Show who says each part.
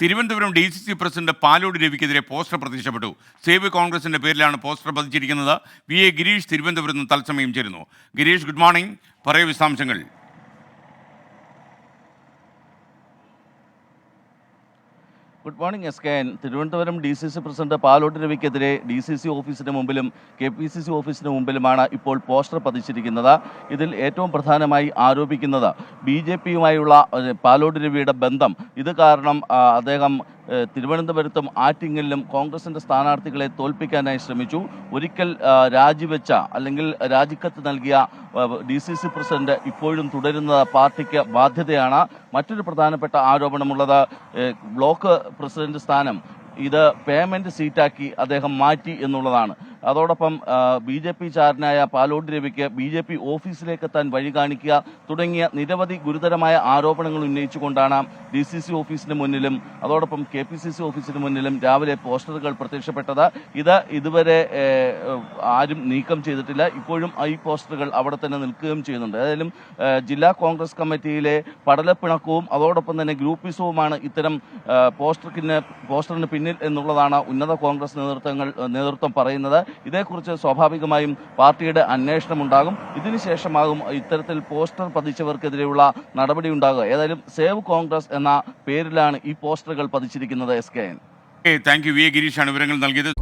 Speaker 1: Thiruvananthapuram D C C president Palode രവിക്കെതിരെ poster പ്രത്യക്ഷപ്പെട്ടു save കോൺഗ്രസിന്റെ പേരിലാണ് പോസ്റ്റർ പതിച്ചിരിക്കുന്നത്. വി എ ഗിരീഷ് തിരുവനന്തപുരത്ത് തത്സമയം ചേരുന്നു. ഗിരീഷ് ഗുഡ് മോർണിംഗ് പറയൂ വിശദാംശങ്ങൾ.
Speaker 2: Good morning S K N Thiruvananthapuram D C C president Palode രവിക്കെതിരെ D C C ഓഫീസിന് മുമ്പിലും കെ പി സി സി ഓഫീസിന് മുമ്പിലുമാണ് ഇപ്പോൾ പോസ്റ്റർ പതിച്ചിരിക്കുന്നത്. ഇതിൽ ഏറ്റവും പ്രധാനമായി ആരോപിക്കുന്നത് ബി ജെ പിയുമായുള്ള പാലോട്ട് രവിയുടെ ബന്ധം. ഇത് കാരണം അദ്ദേഹം തിരുവനന്തപുരത്തും ആറ്റിങ്ങലിലും കോൺഗ്രസിന്റെ സ്ഥാനാർത്ഥികളെ തോൽപ്പിക്കാനായി ശ്രമിച്ചു. ഒരിക്കൽ രാജിവെച്ച അല്ലെങ്കിൽ രാജിക്കത്ത് നൽകിയ ഡി സി സി പ്രസിഡന്റ് ഇപ്പോഴും തുടരുന്ന പാർട്ടിക്ക് ബാധ്യതയാണ്. മറ്റൊരു പ്രധാനപ്പെട്ട ആരോപണമുള്ളത് ബ്ലോക്ക് പ്രസിഡന്റ് സ്ഥാനം ഇത് പേയ്മെന്റ് സീറ്റാക്കി അദ്ദേഹം മാറ്റി എന്നുള്ളതാണ്. അതോടൊപ്പം ബി ജെ പി ചാരനായ പാലോട് രവിക്ക് ബി ജെ പി ഓഫീസിലേക്ക് എത്താൻ വഴി കാണിക്കുക തുടങ്ങിയ നിരവധി ഗുരുതരമായ ആരോപണങ്ങൾ ഉന്നയിച്ചുകൊണ്ടാണ് ഡി സി സി ഓഫീസിന് മുന്നിലും അതോടൊപ്പം കെ പി സി സി ഓഫീസിന് മുന്നിലും രാവിലെ പോസ്റ്ററുകൾ പ്രത്യക്ഷപ്പെട്ടത്. ഇത് ഇതുവരെ ആരും നീക്കം ചെയ്തിട്ടില്ല. ഇപ്പോഴും ഈ പോസ്റ്ററുകൾ അവിടെ തന്നെ നിൽക്കുകയും ചെയ്യുന്നുണ്ട്. ഏതായാലും ജില്ലാ കോൺഗ്രസ് കമ്മിറ്റിയിലെ പടലപ്പിണക്കവും അതോടൊപ്പം തന്നെ ഗ്രൂപ്പിസവുമാണ് ഇത്തരം പോസ്റ്ററിന് പോസ്റ്ററിന് പിന്നിൽ എന്നുള്ളതാണ് ഉന്നത കോൺഗ്രസ് നേതൃത്വങ്ങൾ നേതൃത്വം പറയുന്നത്. ഇതേക്കുറിച്ച് സ്വാഭാവികമായും പാർട്ടിയുടെ അന്വേഷണം ഉണ്ടാകും ഇതിനുശേഷമാകും ഇത്തരത്തിൽ പോസ്റ്റർ പതിച്ചവർക്കെതിരെയുള്ള നടപടി ഉണ്ടാകുക ഏതായാലും സേവ് കോൺഗ്രസ് എന്ന പേരിലാണ് ഈ പോസ്റ്ററുകൾ പതിച്ചിരിക്കുന്നത് S K N.
Speaker 1: Thank you V A ഗിരീഷാണ് വിവരങ്ങൾ നൽകിയത്.